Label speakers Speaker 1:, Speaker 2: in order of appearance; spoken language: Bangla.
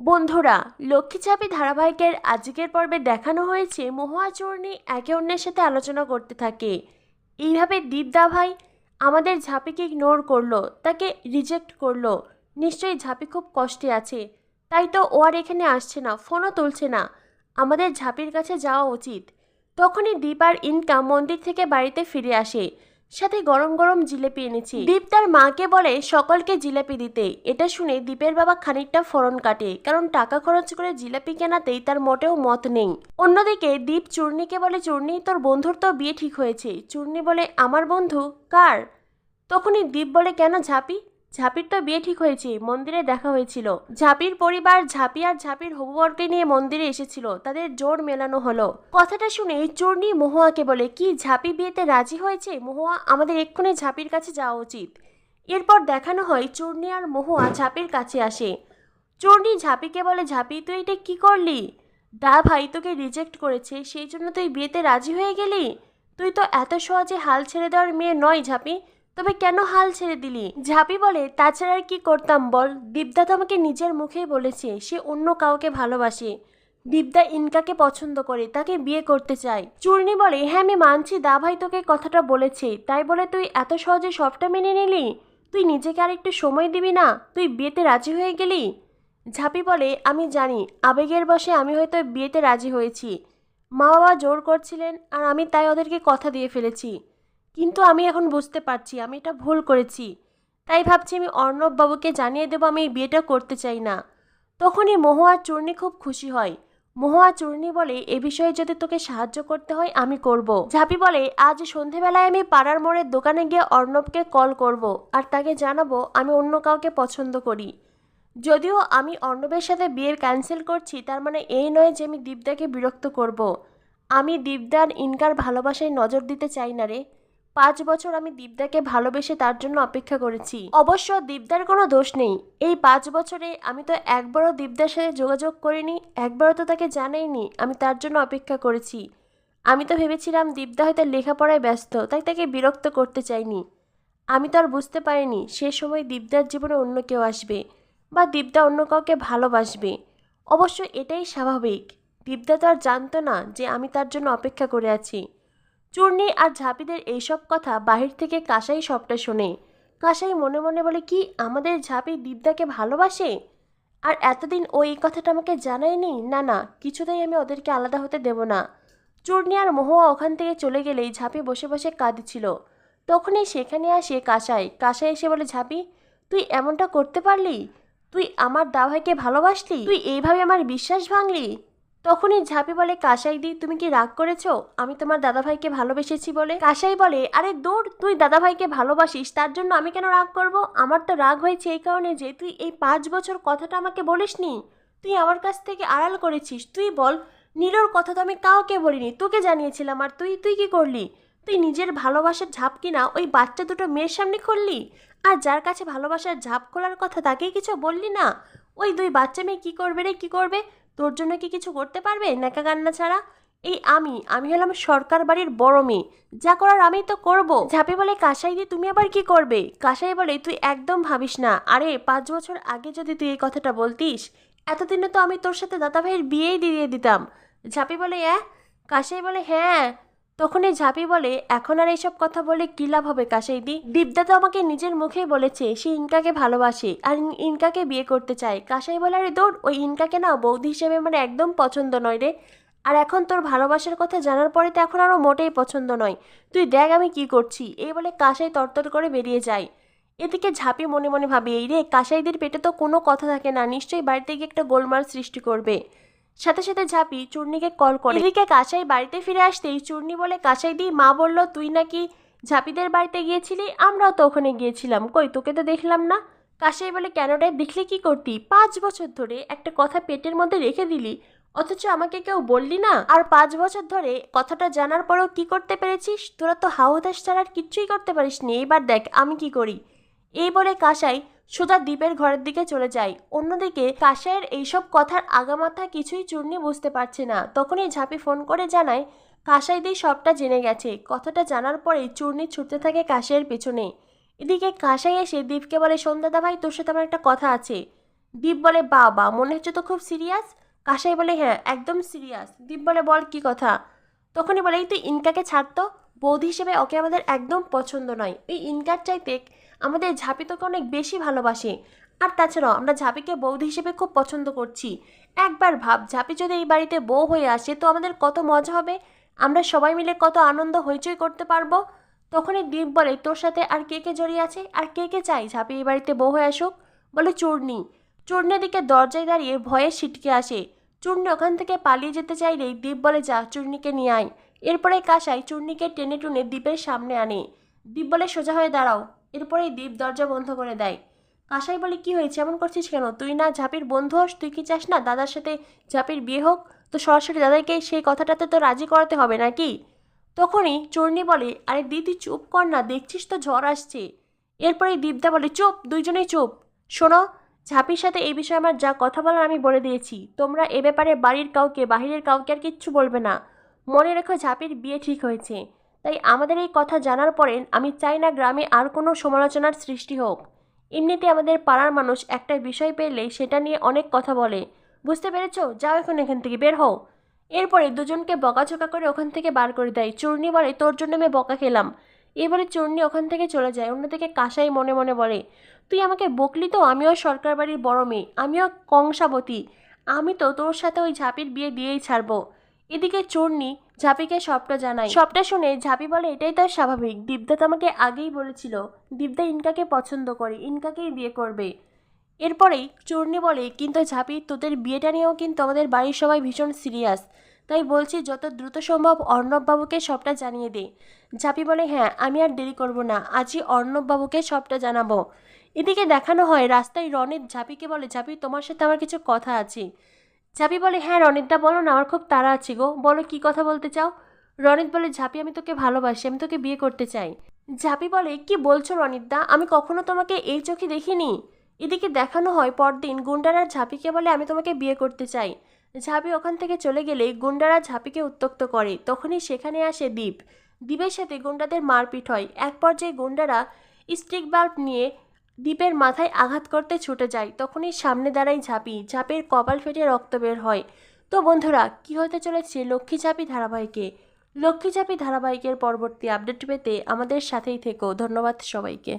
Speaker 1: বন্ধুরা লক্ষ্মী চাপি ধারাবাহিকের আজকের পর্বে দেখানো হয়েছে মহুয়া চূর্ণী একে অন্যের সাথে আলোচনা করতে থাকে। এইভাবে দীপদা ভাই আমাদের ঝাঁপিকে ইগনোর করল, তাকে রিজেক্ট করল। নিশ্চয়ই ঝাঁপি খুব কষ্টে আছে, তাই তো ও আর এখানে আসছে না ফোনও তুলছে না। আমাদের ঝাঁপির কাছে যাওয়া উচিত। তখনই দীপ আর ইনকা মন্দির থেকে বাড়িতে ফিরে আসে। সাথে গরম গরম জিলেপি এনেছি। দীপ তার মাকে বলে, সকলকে জিলেপি দিতে। এটা শুনে দীপের বাবা খানিকটা ফরন কাটে, কারণ টাকা খরচ করে জিলাপি কেনাতেই তার মোটেও মত নেই। অন্যদিকে দীপ চূর্ণিকে বলে, চূর্ণি, তোর বন্ধুর তো বিয়ে ঠিক হয়েছে। চূর্ণি বলে, আমার বন্ধু? কার? তখনই দীপ বলে, কেন ঝাঁপি? ঝাঁপির তো বিয়ে ঠিক হয়েছে, মন্দিরে দেখা হয়েছিল। ঝাঁপির পরিবার, ঝাঁপি আর ঝাঁপির হবুবরকে নিয়ে মন্দিরে এসেছিল, তাদের জোর মেলানো হলো। কথাটা শুনে চূর্ণি মহুয়াকে বলে, কি, ঝাঁপি বিয়েতে রাজি হয়েছে? মহুয়া, আমাদের এক্ষুনি ঝাঁপির কাছে যাওয়া উচিত। এরপর দেখানো হয়, চূর্ণি আর মহুয়া ঝাঁপির কাছে আসে। চূর্ণি ঝাঁপিকে বলে, ঝাঁপি, তুই এটা কি করলি? দা ভাই তোকে রিজেক্ট করেছে, সেই জন্য তুই বিয়েতে রাজি হয়ে গেলি? তুই তো এত সহজে হাল ছেড়ে দেওয়ার মেয়ে নয়, ঝাঁপি। তবে কেন হাল ছেড়ে দিলি? ঝাঁপি বলে, তাছাড়া আর কি করতাম বল? দীপদা তো আমাকে নিজের মুখেই বলেছে, সে অন্য কাউকে ভালোবাসে। দীপদা ইনকাকে পছন্দ করে, তাকে বিয়ে করতে চায়। চূর্ণি বলে হ্যাঁ আমি মানছি দা ভাই তোকে কথাটা বলেছে। তাই বলে তুই এত সহজে সবটা মেনে নিলি? তুই নিজেকে আর একটু সময় দিবি না? তুই বিয়েতে রাজি হয়ে গেলি? ঝাঁপি বলে, আমি জানি, আবেগের বশে আমি হয়তো বিয়েতে রাজি হয়েছি। মা বাবা জোর করছিলেন, আর আমি তাই ওদেরকে কথা দিয়ে ফেলেছি। কিন্তু আমি এখন বুঝতে পারছি, আমি এটা ভুল করেছি। তাই ভাবছি আমি অর্ণব বাবুকে জানিয়ে দেবো আমি এই বিয়েটা করতে চাই না। তখনই মহুয়া চূর্ণি খুব খুশি হয়। মহুয়া চূর্ণি বলে, এ বিষয়ে যদি তোকে সাহায্য করতে হয়, আমি করব। ঝাপি বলে, আজ সন্ধেবেলায় আমি পাড়ার মোড়ের দোকানে গিয়ে অর্ণবকে কল করব আর তাকে জানাব আমি অন্য কাউকে পছন্দ করি। যদিও আমি অর্ণবের সাথে বিয়ের ক্যান্সেল করছি, তার মানে এই নয় যে আমি দীপদাকে বিরক্ত করব। আমি দীপদার ইনকার ভালোবাসায় নজর দিতে চাই না রে। পাঁচ বছর আমি দীপদাকে ভালোবেসে তার জন্য অপেক্ষা করেছি। অবশ্য দীপদার কোনো দোষ নেই। এই পাঁচ বছরে আমি তো একবারও দীপদার সাথে যোগাযোগ করিনি, একবারও তো তাকে জানাইনি, আমি তার জন্য অপেক্ষা করেছি। আমি তো ভেবেছিলাম দীপদা হয়তো লেখাপড়ায় ব্যস্ত, তাই তাকে বিরক্ত করতে চাইনি। আমি তো আর বুঝতে পারিনি, সে সময় দীপদার জীবনে অন্য কেউ আসবে বা দীপদা অন্য কাউকে ভালোবাসবে। অবশ্য এটাই স্বাভাবিক। দীপদা তো আর জানতো না যে আমি তার জন্য অপেক্ষা করে আছি। চূর্ণি আর ঝাঁপিদের এইসব কথা বাহির থেকে কাসাই সবটা শোনে। কাসাই মনে মনে বলে, কি আমাদের ঝাঁপি দীপদাকে ভালোবাসে? আর এতদিন ও এই কথাটা আমাকে জানায়নি? না না, কিছুতেই আমি ওদেরকে আলাদা হতে দেব না। চূর্ণি আর মহুয়া ওখান থেকে চলে গেলেই ঝাঁপি বসে বসে কাঁদছিল। তখনই সেখানে আসে কাসাই। কাসাই এসে বলে, ঝাঁপি, তুই এমনটা করতে পারলি? তুই আমার দাভাইকে ভালোবাসলি? তুই এইভাবে আমার বিশ্বাস ভাঙলি? তখনই ঝাঁপি বলে কাসাইদি তুমি কি রাগ করেছ? আমি তোমার দাদাভাইকে ভালোবেসেছি বলে। কাসাই বলে, আরে দূর, তুই দাদাভাইকে ভালোবাসিস, তার জন্য আমি কেন রাগ করব? আমার তো রাগ হয়েছে এই কারণে যে, তুই এই পাঁচ বছর কথাটা আমাকে বলিসনি। তুই আমার কাছ থেকে আড়াল করেছিস। তুই বল, নীলর কথা তো আমি কাউকে বলিনি, তোকে জানিয়েছিলাম। আর তুই তুই কি করলি? তুই নিজের ভালোবাসার ঝাঁপ কিনা ওই বাচ্চা দুটো মেয়ের সামনে খুললি? আর যার কাছে ভালোবাসার ঝাঁপ খোলার কথা তাকেই কিছু বললি না? ওই দুই বাচ্চা মেয়ে কী করবে রে, কী করবে? তোর জন্য কি কিছু করতে পারবে? নাকা কান্না ছাড়া। এই আমি আমি হলাম সরকার বাড়ির বড় মেয়ে। যা করার আমি তো করব। ঝাঁপে বলে কাসাই দিয়ে তুমি আবার কি করবে? কাসাই বলে, তুই একদম ভাবিস না। আরে, পাঁচ বছর আগে যদি তুই এই কথাটা বলতিস, এতদিনে তো আমি তোর সাথে দাদা ভাইয়ের বিয়েই দিয়ে দিতাম। ঝাপি বলে, অ্যা? কাসাই বলে হ্যাঁ। তখনই ঝাঁপি বলে, এখন আর এইসব কথা বলে কি লাভ হবে কাসাইদি দীপদা তো আমাকে নিজের মুখেই বলেছে, সে ইনকাকে ভালোবাসে আর ইন- ইনকাকে বিয়ে করতে চায়। কাসাই বলে, আরে দৌড় ওই ইনকাকে না বৌদি হিসেবে মানে একদম পছন্দ নয় রে। আর এখন তোর ভালোবাসার কথা জানার পরে তো এখন আরও মোটেই পছন্দ নয়। তুই দেখ আমি কি করছি। এই বলে কাসাই তরতর করে বেরিয়ে যায়। এদিকে ঝাঁপি মনে মনে ভাবে, এই রে কাসাইদের পেটে তো কোনো কথা থাকে না, নিশ্চয়ই বাড়িতে গিয়ে একটা গোলমাল সৃষ্টি করবে। সাথে সাথে ঝাঁপি চূর্ণিকে কল করে। এদিকে কাসাই বাড়িতে ফিরে আসতেই চূর্ণি বলে, কাসাই দি, মা বলল, তুই নাকি ঝাঁপিদের বাড়িতে গিয়েছিলি? আমরাও তো ওখানে গিয়েছিলাম। কই, তোকে তো দেখলাম না? কাসাই বলে, কেন রে, দেখলে কি করতি? পাঁচ বছর ধরে একটা কথা পেটের মধ্যে রেখে দিলি। অথচ আমাকে কেউ বললি না? আর পাঁচ বছর ধরে কথাটা জানার পরেও কি করতে পেরেছিস? তোরা তো হাওদাস ছাড়া আর কিচ্ছুই করতে পারিস নি। এবার দেখ, আমি কি করি? এই বলে কাসাই সুধা দ্বীপের ঘরের দিকে চলে যায়। অন্যদিকে কাসাইয়ের এইসব কথার আগামাথা কিছুই চূর্ণি বুঝতে পারছে না। তখনই ঝাঁপি ফোন করে জানায় কাসাই দিয়ে সবটা জেনে গেছে। কথাটা জানার পরেই চূর্ণি ছুটতে থাকে কাসাইয়ের পেছনে। এদিকে কাসাই এসে দীপকে বলে সন্ধ্যাদা ভাই তোর সাথে আমার একটা কথা আছে। দীপ বলে, বাবা, মনে হচ্ছে তো খুব সিরিয়াস? কাসাই বলে হ্যাঁ একদম সিরিয়াস। দীপ বলে, বল কি কথা? তখনই বলে, এই তুই ইনকাকে ছাড়তো বৌদি হিসেবে ওকে আমাদের একদম পছন্দ নয়। এই ইনকার চাইতে আমাদের ঝাঁপি তোকে অনেক বেশি ভালোবাসে। আর তাছাড়াও আমরা ঝাঁপিকে বৌদি হিসেবে খুব পছন্দ করছি। একবার ভাব, ঝাঁপি যদি এই বাড়িতে বউ হয়ে আসে তো আমাদের কত মজা হবে? আমরা সবাই মিলে কত আনন্দ, হইচই করতে পারব? তখনই দীপ বলে, তোর সাথে আর কে কে জড়িয়ে আছে? আর কে কে চাই? ঝাঁপি এই বাড়িতে বউ হয়ে আসুক? বলে চূর্ণি। চূর্ণের দিকে দরজায় দাঁড়িয়ে ভয়ে ছিটকে আসে। চূর্ণি ওখান থেকে পালিয়ে যেতে চাইলেই দীপ বলে, যা, চূর্ণিকে নিয়ে আয়। এরপরে কাসাই চূর্ণিকে টেনে টুনে দ্বীপের সামনে আনে। দ্বীপ বলে সোজা হয়ে দাঁড়াও। এরপরেই দ্বীপ দরজা বন্ধ করে দেয়। কাসাই বলে, কি হয়েছে? এমন করছিস কেন? তুই না ঝাপির বন্ধু হোস? তুই কি চাস না দাদার সাথে ঝাপির বিয়ে হোক? তো সরাসরি দাদাকে সেই কথাটাতে তো রাজি করাতে হবে নাকি? তখনই চূর্ণি বলে, আরে দিদি, চুপ কর না, দেখছিস তো ঝড় আসছে। এরপরেই দীপদা বলে, চুপ, দুইজনেই চুপ। শোনো, ঝাপির সাথে এই বিষয়ে আমার যা কথা বলার আমি বলে দিয়েছি। তোমরা এ ব্যাপারে বাড়ির কাউকে, বাহিরের কাউকে আর কিচ্ছু বলবে না। মনে রেখো ঝাপির বিয়ে ঠিক হয়েছে। তাই আমাদের এই কথা জানার পরে আমি চাই না গ্রামে আর কোনো সমালোচনার সৃষ্টি হোক। এমনিতে আমাদের পাড়ার মানুষ একটা বিষয় পেলে সেটা নিয়ে অনেক কথা বলে। বুঝতে পেরেছ? যাও এখন এখান থেকে বের হও। এরপরে দুজনকে বকাঝকা করে ওখান থেকে বার করে দেয়। চূর্ণি বলে, তোর জন্য আমি বকা খেলাম। এবারে চূর্ণি ওখান থেকে চলে যায়। অন্যদিকে কাসাই মনে মনে বলে, তুই আমাকে বকলি তো? আমিও সরকার বাড়ির বড় মেয়ে। আমিও কংসাবতী। আমি তো তোর সাথে ওই ঝাঁপির বিয়ে দিয়েই ছাড়বো। এদিকে চূর্ণি ঝাঁপিকে সবটা জানায়। সবটা শুনে ঝাঁপি বলে, এটাই তার স্বাভাবিক। দীপদা তো আমাকে আগেই বলেছিল দীপদা ইনকাকে পছন্দ করে, ইনকাকেই বিয়ে করবে। এরপরেই চূর্ণি বলে, কিন্তু ঝাঁপি, তোদের বিয়েটা নিয়েও কিন্তু আমাদের বাড়ির সবাই ভীষণ সিরিয়াস। তাই বলছি, যত দ্রুত সম্ভব অর্ণববাবুকে সবটা জানিয়ে দে। ঝাঁপি বলে হ্যাঁ আমি আর দেরি করব না, আজই অর্ণববাবুকে সবটা জানাব। এদিকে দেখানো হয়, রাস্তায় রনিত ঝাঁপিকে বলে, ঝাঁপি, তোমার সাথে আমার কিছু কথা আছে। ঝাঁপি বলে হ্যাঁ রনিতদা, বলো না, আমার খুব তাড়া আছে গো। বলো, কি কথা বলতে চাও? রনিত বলে, ঝাঁপি, আমি তোকে ভালোবাসি, আমি তোকে বিয়ে করতে চাই। ঝাঁপি বলে, কি বলছো রনিতদা? আমি কখনো তোমাকে এই চোখে দেখিনি। এদিকে দেখানো হয় পরদিন গুন্ডারা ঝাঁপিকে বলে, আমি তোমাকে বিয়ে করতে চাই। ঝাঁপি ওখান থেকে চলে গেলে গুন্ডারা ঝাঁপিকে উত্তক্ত করে। তখনই সেখানে আসে দ্বীপ দ্বীপের সাথে গুন্ডাদের মারপিট হয়। এক পর্যায়ে গুন্ডারা স্টিক বাল্ব নিয়ে দ্বীপের মাথায় আঘাত করতে ছুটে যায়, তখনই সামনে দাঁড়ায় ঝাঁপি। ঝাঁপের কপাল ফেটে রক্ত বের হয়। তো বন্ধুরা, কি হতে চলেছে লক্ষ্মী ঝাঁপি ধারাবাহিকে? লক্ষ্মী ঝাঁপি ধারাবাহিকের পরবর্তী আপডেট পেতে আমাদের সাথেই থেকো। ধন্যবাদ সবাইকে।